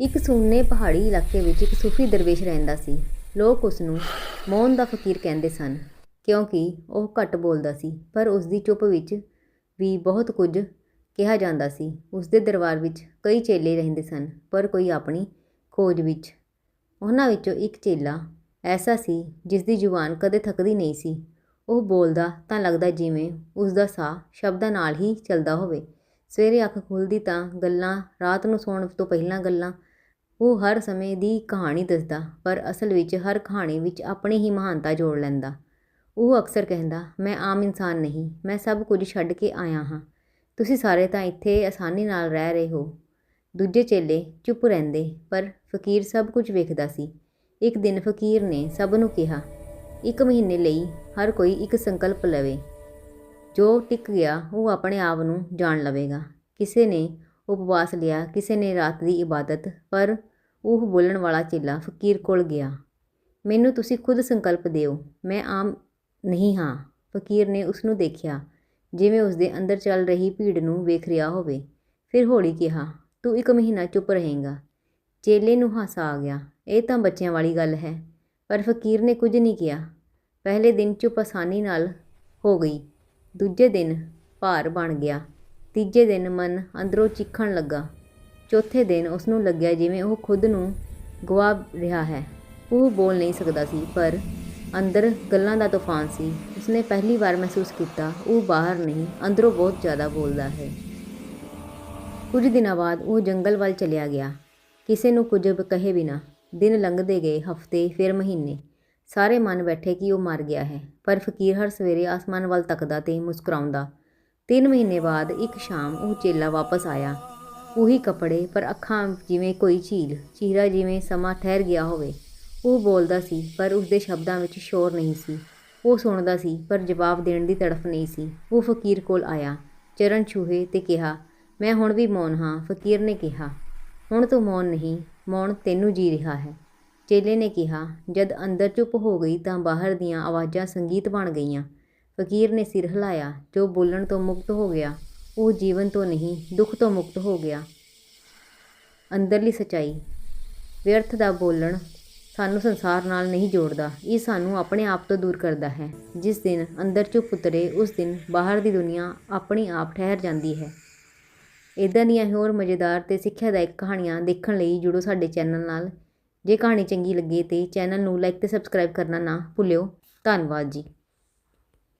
ਇੱਕ ਸੁੰਨੇ ਪਹਾੜੀ ਇਲਾਕੇ ਵਿੱਚ ਇੱਕ ਸੂਫੀ ਦਰਵੇਸ਼ ਰਹਿੰਦਾ ਸੀ। ਲੋਕ ਉਸ ਨੂੰ ਮੌਨ ਦਾ ਫਕੀਰ ਕਹਿੰਦੇ ਸਨ, ਕਿਉਂਕਿ ਉਹ ਘੱਟ ਬੋਲਦਾ ਸੀ, ਪਰ ਉਸ ਦੀ ਚੁੱਪ ਵਿੱਚ ਵੀ ਬਹੁਤ ਕੁਝ ਕਿਹਾ ਜਾਂਦਾ ਸੀ। ਉਸ ਦੇ ਦਰਬਾਰ ਵਿੱਚ ਕਈ ਚੇਲੇ ਰਹਿੰਦੇ ਸਨ, ਪਰ ਕੋਈ ਆਪਣੀ ਖੋਜ ਵਿੱਚ, ਉਹਨਾਂ ਵਿੱਚੋਂ ਇੱਕ ਚੇਲਾ ਐਸਾ ਸੀ ਜਿਸ ਦੀ ਜ਼ੁਬਾਨ ਕਦੇ ਥੱਕਦੀ ਨਹੀਂ ਸੀ। ਉਹ ਬੋਲਦਾ ਤਾਂ ਲੱਗਦਾ ਜਿਵੇਂ ਉਸ ਦਾ ਸਾਹ ਸ਼ਬਦਾਂ ਨਾਲ ਹੀ ਚੱਲਦਾ ਹੋਵੇ। ਸਵੇਰੇ ਅੱਖ ਖੁੱਲ੍ਹਦੀ ਤਾਂ ਗੱਲਾਂ, ਰਾਤ ਨੂੰ ਸੌਣ ਤੋਂ ਪਹਿਲਾਂ ਗੱਲਾਂ ਉਹ ਹਰ ਸਮੇਂ ਦੀ ਕਹਾਣੀ ਦੱਸਦਾ, ਪਰ ਅਸਲ ਵਿੱਚ ਹਰ ਕਹਾਣੀ ਵਿੱਚ ਆਪਣੀ ਹੀ ਮਹਾਨਤਾ ਜੋੜ ਲੈਂਦਾ। ਉਹ ਅਕਸਰ ਕਹਿੰਦਾ, ਮੈਂ ਆਮ ਇਨਸਾਨ ਨਹੀਂ, ਮੈਂ ਸਭ ਕੁਝ ਛੱਡ ਕੇ ਆਇਆ ਹਾਂ। ਤੁਸੀਂ ਸਾਰੇ ਤਾਂ ਇੱਥੇ ਆਸਾਨੀ ਨਾਲ ਰਹਿ ਰਹੇ ਹੋ। ਦੂਜੇ ਚੇਲੇ ਚੁੱਪ ਰਹਿੰਦੇ, ਪਰ ਫਕੀਰ ਸਭ ਕੁਝ ਵੇਖਦਾ ਸੀ। ਇੱਕ ਦਿਨ ਫਕੀਰ ਨੇ ਸਭ ਨੂੰ ਕਿਹਾ, ਇੱਕ ਮਹੀਨੇ ਲਈ ਹਰ ਕੋਈ ਇੱਕ ਸੰਕਲਪ ਲਵੇ। ਜੋ ਟਿਕ ਗਿਆ, ਉਹ ਆਪਣੇ ਆਪ ਨੂੰ ਜਾਣ ਲਵੇਗਾ। ਕਿਸੇ ਨੇ ਉਪਵਾਸ ਲਿਆ, ਕਿਸੇ ਨੇ ਰਾਤ ਦੀ ਇਬਾਦਤ, ਪਰ ਉਹ ਬੋਲਣ ਵਾਲਾ ਚੇਲਾ ਫਕੀਰ ਕੋਲ ਗਿਆ। ਮੈਨੂੰ ਤੁਸੀਂ ਖੁਦ ਸੰਕਲਪ ਦਿਓ। ਮੈਂ ਆਮ ਨਹੀਂ ਹਾਂ। ਫਕੀਰ ਨੇ ਉਸ ਨੂੰ ਦੇਖਿਆ, ਜਿਵੇਂ ਉਸ ਦੇ ਅੰਦਰ ਚੱਲ ਰਹੀ ਭੀੜ ਨੂੰ ਵੇਖ ਰਿਹਾ ਹੋਵੇ। ਫਿਰ ਹੌਲੀ ਕਿਹਾ, ਤੂੰ ਇੱਕ ਮਹੀਨਾ ਚੁੱਪ ਰਹੇਂਗਾ। ਚੇਲੇ ਨੂੰ ਹਾਸਾ ਆ ਗਿਆ। ਇਹ ਤਾਂ ਬੱਚਿਆਂ ਵਾਲੀ ਗੱਲ ਹੈ। ਪਰ ਫਕੀਰ ਨੇ ਕੁਝ ਨਹੀਂ ਕਿਹਾ। ਪਹਿਲੇ ਦਿਨ ਚੁੱਪ ਆਸਾਨੀ ਨਾਲ ਹੋ ਗਈ। ਦੂਜੇ ਦਿਨ ਭਾਰ ਬਣ ਗਿਆ। ਤੀਜੇ ਦਿਨ ਮਨ ਅੰਦਰੋਂ ਚਿੱਖਣ ਲੱਗਾ। ਚੌਥੇ ਦਿਨ ਉਸ ਨੂੰ ਲੱਗਿਆ ਜਿਵੇਂ ਉਹ ਖੁਦ ਨੂੰ ਗਵਾ ਰਿਹਾ ਹੈ। ਉਹ ਬੋਲ ਨਹੀਂ ਸਕਦਾ ਸੀ, ਪਰ ਅੰਦਰ ਗੱਲਾਂ ਦਾ ਤੂਫਾਨ ਸੀ। ਉਸਨੇ ਪਹਿਲੀ ਵਾਰ ਮਹਿਸੂਸ ਕੀਤਾ, ਉਹ ਬਾਹਰ ਨਹੀਂ, ਅੰਦਰੋਂ ਬਹੁਤ ਜ਼ਿਆਦਾ ਬੋਲਦਾ ਹੈ। ਕੁਝ ਦਿਨਾਂ ਬਾਅਦ ਉਹ ਜੰਗਲ ਵੱਲ ਚਲਿਆ ਗਿਆ। ਕਿਸੇ ਨੂੰ ਕੁਝ ਕਹੇ ਬਿਨਾ ਦਿਨ ਲੰਘਦੇ ਗਏ, ਹਫ਼ਤੇ, ਫਿਰ ਮਹੀਨੇ। ਸਾਰੇ ਮਨ ਬੈਠੇ ਕਿ ਉਹ ਮਰ ਗਿਆ ਹੈ, ਪਰ ਫਕੀਰ ਹਰ ਸਵੇਰੇ ਆਸਮਾਨ ਵੱਲ ਤੱਕਦਾ ਤੇ ਮੁਸਕਰਾਉਂਦਾ। ਤਿੰਨ ਮਹੀਨੇ ਬਾਅਦ ਇੱਕ ਸ਼ਾਮ ਉਹ ਚੇਲਾ ਵਾਪਸ ਆਇਆ। ਉਹੀ ਕੱਪੜੇ, ਪਰ ਅੱਖਾਂ ਜਿਵੇਂ ਕੋਈ ਝੀਲ, ਚਿਹਰਾ ਜਿਵੇਂ ਸਮਾਂ ਠਹਿਰ ਗਿਆ ਹੋਵੇ। ਉਹ ਬੋਲਦਾ ਸੀ, ਪਰ ਉਸਦੇ ਸ਼ਬਦਾਂ ਵਿੱਚ ਸ਼ੋਰ ਨਹੀਂ ਸੀ। ਉਹ ਸੁਣਦਾ ਸੀ, ਪਰ ਜਵਾਬ ਦੇਣ ਦੀ ਤੜਫ ਨਹੀਂ ਸੀ। ਉਹ ਫਕੀਰ ਕੋਲ ਆਇਆ, ਚਰਨ ਛੂਹੇ ਤੇ ਕਿਹਾ, ਮੈਂ ਹੁਣ ਵੀ ਮੌਨ ਹਾਂ, ਫਕੀਰ ਨੇ ਕਿਹਾ। ਹੁਣ ਤੂੰ ਮੌਨ ਨਹੀਂ, ਮੌਨ ਤੈਨੂੰ ਜੀ ਰਿਹਾ ਹੈ। ਚੇਲੇ ਨੇ ਕਿਹਾ, ਜਦ ਅੰਦਰ ਚੁੱਪ ਹੋ ਗਈ ਤਾਂ ਬਾਹਰ ਦੀਆਂ ਆਵਾਜ਼ਾਂ ਸੰਗੀਤ ਬਣ ਗਈਆਂ। ਫਕੀਰ ਨੇ ਸਿਰ ਹਿਲਾਇਆ, ਜੋ ਬੋਲਣ ਤੋਂ ਮੁਕਤ ਹੋ ਗਿਆ। ਉਹ ਜੀਵਨ ਤੋਂ ਨਹੀਂ, ਦੁੱਖ ਤੋਂ ਮੁਕਤ ਹੋ ਗਿਆ। ਅੰਦਰਲੀ ਸਚਾਈ। ਵਿਅਰਥ ਦਾ ਬੋਲਣ ਸਾਨੂੰ ਸੰਸਾਰ ਨਾਲ ਨਹੀਂ ਜੋੜਦਾ। ਇਹ ਸਾਨੂੰ ਆਪਣੇ ਆਪ ਤੋਂ ਦੂਰ ਕਰਦਾ ਹੈ। ਜਿਸ ਦਿਨ ਅੰਦਰ ਚੁੱਪ ਉਤਰੇ, ਉਸ ਦਿਨ ਬਾਹਰ ਦੀ ਦੁਨੀਆ ਆਪਣੀ ਆਪ ਠਹਿਰ ਜਾਂਦੀ ਹੈ। ਇਦਾਂ ਦੀਆਂ ਹੋਰ ਮਜ਼ੇਦਾਰ ਤੇ ਸਿੱਖਿਆਦਾਇਕ ਕਹਾਣੀਆਂ ਦੇਖਣ ਲਈ ਜੁੜੋ ਸਾਡੇ ਚੈਨਲ ਨਾਲ। ਜੇ ਕਹਾਣੀ ਚੰਗੀ ਲੱਗੇ ਤੇ ਚੈਨਲ ਨੂੰ ਲਾਈਕ ਤੇ ਸਬਸਕ੍ਰਾਈਬ ਕਰਨਾ ਨਾ ਭੁੱਲਿਓ। ਧੰਨਵਾਦ ਜੀ।